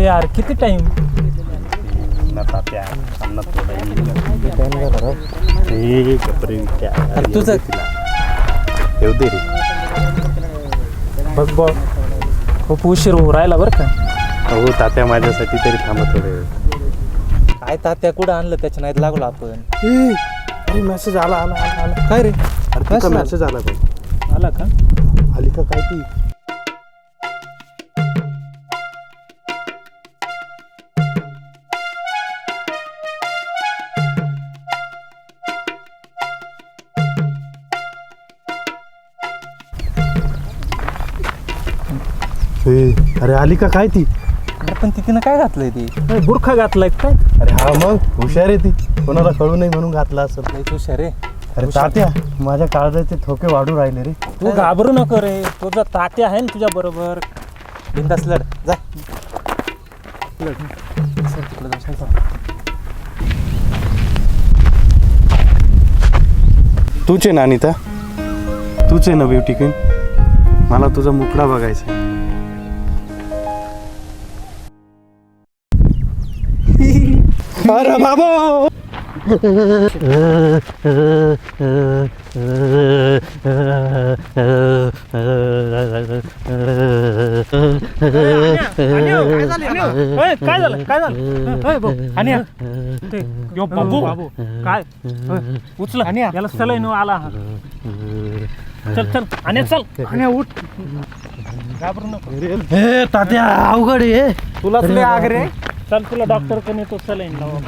हे यार किती टाइम अरे तुझं- बघ बघ. खूप उशीर होऊ राहिला बरं का? हो तात्या माझ्यासाठी तरी थांबा थोडे वेळ काय तात्या कुठं आणलं त्याच्या नाहीत लागलो आपण? अरे मेसेज आला आला आला. आला काय रे? अरे मेसेज आला बघ आला का? आली का काय ती? ए, अरे आली का? काय ती? अरे पण ती तिनं काय घातलंय ती? बुरखा घातलाय काय? अरे हा मग हुशार आहे ती. कोणाला कळू नये म्हणून घातला असं लई हुशार रे अरे तात्या माझ्या काळजाचे ठोके वाढू राहिले रे. तू घाबरू नको रे. तुझा तात्या आहे ना तुझ्या बरोबर. बिंदास लढ. जा. लढ. सर तिकडे. तूच आहे ना अनिता तूच आहे ना ब्युटी क्वीन. मला तुझा मुकडा बघायचा अरे बाबा काय झालं? झालं? आणि बाबू उचल. आणि याला आला. चल चल आणि चल आणि उठ घाबरू नको तात्या अवघड आहे तुला तुला आग रे चल तुला डॉक्टरकडे तो सलाईन लावा